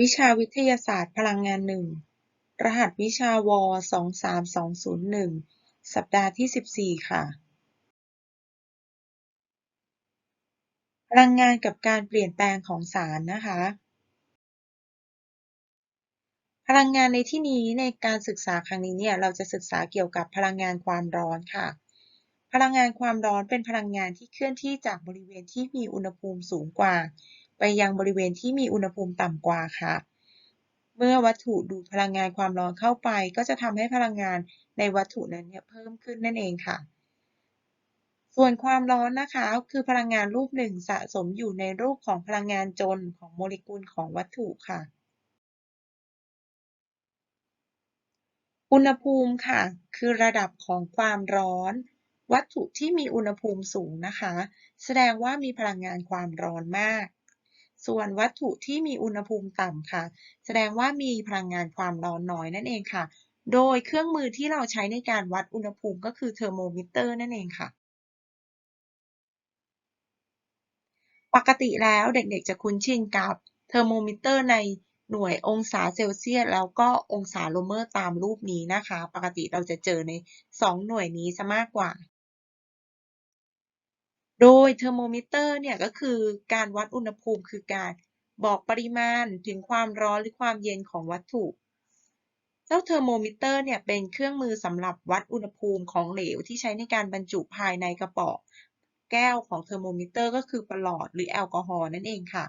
วิชาวิทยาศาสตร์พลังงานหนึ่ง รหัสวิชาวสองสามสองศูนย์หนึ่ง สัปดาห์ที่สิบสี่ค่ะ พลังงานกับการเปลี่ยนแปลงของสารนะคะ พลังงานในที่นี้ในการศึกษาครั้งนี้เนี่ยเราจะศึกษาเกี่ยวกับพลังงานความร้อนค่ะ พลังงานความร้อนเป็นพลังงานที่เคลื่อนที่จากบริเวณที่มีอุณหภูมิสูงกว่า ไปยังบริเวณที่มีอุณหภูมิต่ำกว่าค่ะ เมื่อวัตถุดูดพลังงานความร้อนเข้าไป ก็จะทำให้พลังงานในวัตถุนั้นเนี่ยเพิ่มขึ้นนั่นเองค่ะ ส่วนความร้อนนะคะ คือพลังงานรูปหนึ่งสะสมอยู่ในรูปของพลังงานจนของโมเลกุลของวัตถุค่ะ อุณหภูมิค่ะ คือระดับของความร้อนวัตถุที่มีอุณหภูมิสูงนะคะ แสดงว่ามีพลังงานความร้อนมาก ส่วนวัตถุที่มีอุณหภูมิต่ำค่ะ แสดงว่ามีพลังงานความร้อนน้อยนั่นเองค่ะ โดยเครื่องมือที่เราใช้ในการวัดอุณหภูมิก็คือเทอร์โมมิเตอร์นั่นเองค่ะ ปกติแล้วเด็กๆจะคุ้นชินกับเทอร์โมมิเตอร์ในหน่วยองศาเซลเซียสแล้วก็องศาโลเมอร์ตามรูปนี้นะคะ ปกติเราจะเจอใน 2 หน่วยนี้ซะมากกว่า โดยเทอร์โมมิเตอร์เนี่ยก็คือการวัดอุณหภูมิคือการบอกปริมาณถึงความร้อนหรือความเย็นของวัตถุ เจ้าเทอร์โมมิเตอร์เนี่ยเป็นเครื่องมือสำหรับวัดอุณหภูมิของเหลวที่ใช้ในการบรรจุภายในกระป๋องแก้วของเทอร์โมมิเตอร์ก็คือประหลอดหรือแอลกอฮอล์นั่นเองค่ะ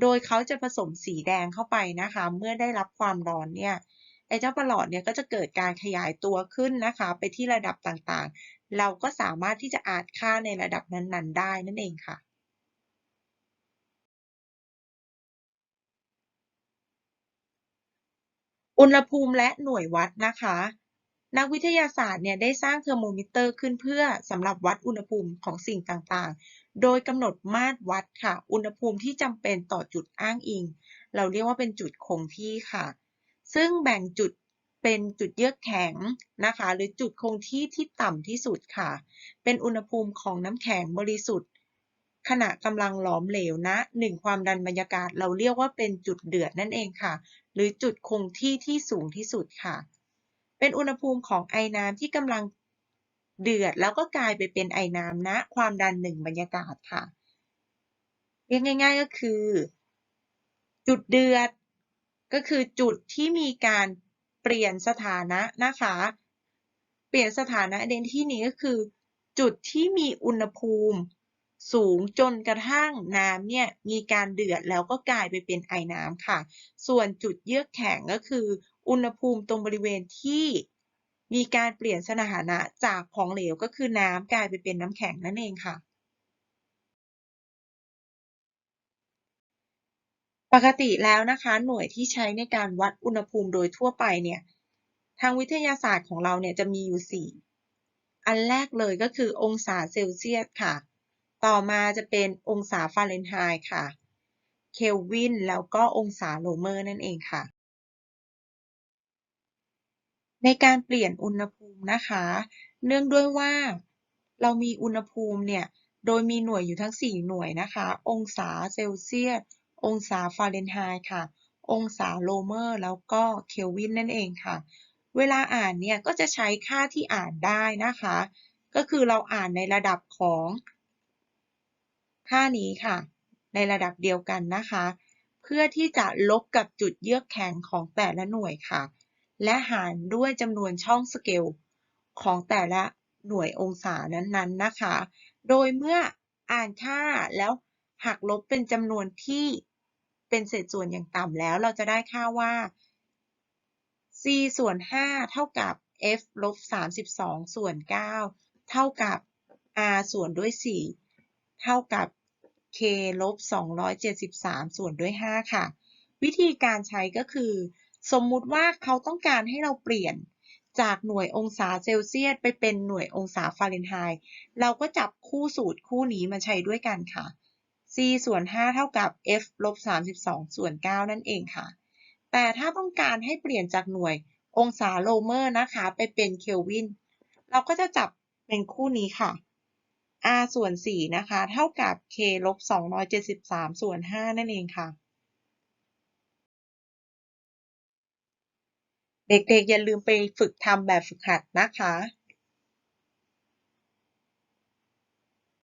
โดยเขาจะผสมสีแดงเข้าไปนะคะ เมื่อได้รับความร้อนเนี่ยไอ้เจ้าประหลอดเนี่ยก็จะเกิดการขยายตัวขึ้นนะคะ ไปที่ระดับต่างๆเราก็สามารถที่จะอ่านค่าในระดับนั้น ๆ ได้นั่นเองค่ะอุณหภูมิและหน่วยวัดนะคะ นักวิทยาศาสตร์เนี่ยได้สร้างเทอร์โมมิเตอร์ขึ้นเพื่อสำหรับวัดอุณหภูมิของสิ่งต่างๆ โดยกำหนดมาตรวัดค่ะ อุณหภูมิที่จำเป็นต่อจุดอ้างอิง เราเรียกว่าเป็นจุดคงที่ค่ะ ซึ่งแบ่งจุด เป็นจุดเยือกแข็งนะคะ หรือจุดคงที่ที่ต่ำที่สุดค่ะ เป็นอุณหภูมิของน้ำแข็งบริสุทธิ์ ขณะกำลังหลอมเหลวนะหนึ่งความดันบรรยากาศเราเรียกว่าเป็นจุดเดือดนั่นเองค่ะ หรือจุดคงที่ที่สูงที่สุดค่ะ เป็นอุณหภูมิของไอน้ำที่กำลังเดือดแล้วก็กลายไปเป็นไอน้ำณนะ ความดันหนึ่งบรรยากาศค่ะเรียกง่าย ๆก็คือ จุดเดือด ก็คือจุดที่มีการ เปลี่ยนสถานะนะคะ เปลี่ยนสถานะในที่นี้ก็คือ จุดที่มีอุณหภูมิสูงจนกระทั่งน้ำเนี่ยมีการเดือดแล้วก็กลายไปเป็นไอน้ำค่ะ ส่วนจุดเยือกแข็งก็คือ อุณหภูมิตรงบริเวณที่มีการเปลี่ยนสถานะจากของเหลวก็คือน้ำกลายไปเป็นน้ำแข็งนั่นเองค่ะ ปกติแล้วนะคะ หน่วยที่ใช้ในการวัดอุณหภูมิโดยทั่วไปเนี่ย ทางวิทยาศาสตร์ของเราเนี่ยจะมีอยู่ 4 อันแรกเลยก็คือองศาเซลเซียสค่ะ ต่อมาจะเป็นองศาฟาเรนไฮต์ค่ะ เคลวิน แล้วก็องศาโลเมอร์นั่นเองค่ะ ในการเปลี่ยนอุณหภูมินะคะ เนื่องด้วยว่าเรามีอุณหภูมิเนี่ย โดยมีหน่วยอยู่ทั้ง 4 หน่วยนะคะ องศาเซลเซียส องศาฟาเรนไฮต์ค่ะ องศาโลเมอร์แล้วก็เคลวินนั่นเองค่ะ เวลาอ่านเนี่ยก็จะใช้ค่าที่อ่านได้นะคะ ก็คือเราอ่านในระดับของค่านี้ค่ะ ในระดับเดียวกันนะคะ เพื่อที่จะลบกับจุดเยือกแข็งของแต่ละหน่วยค่ะ และหารด้วยจำนวนช่องสเกลของแต่ละหน่วยองศานั้นๆนะคะ โดยเมื่ออ่านค่าแล้วหักลบเป็นจำนวนที่ เป็นเศษส่วนอย่างต่ำแล้ว เราจะได้ค่าว่า c ส่วน 5 เท่ากับ f ลบ 32 ส่วน 9 เท่ากับ r ส่วนด้วย 4 เท่ากับ k ลบ 273 ส่วนด้วย 5 ค่ะ วิธีการใช้ก็คือ สมมุติว่าเขาต้องการให้เราเปลี่ยนจากหน่วยองศาเซลเซียสไปเป็นหน่วยองศาฟาเรนไฮต์ เราก็จับคู่สูตรคู่นี้มาใช้ด้วยกันค่ะ c ส่วน 5 เท่ากับ f ลบ 32 ส่วน 9 นั่นเองค่ะ แต่ถ้าต้องการให้เปลี่ยนจากหน่วยองศาโลเมอร์นะคะ ไปเป็นเคลวิน เราก็จะจับเป็นคู่นี้ค่ะ r ส่วน 4 นะคะ เท่ากับ k ลบ 273 ส่วน 5 นั่นเองค่ะ เด็กๆ อย่าลืมไปฝึกทำแบบฝึกหัดนะคะ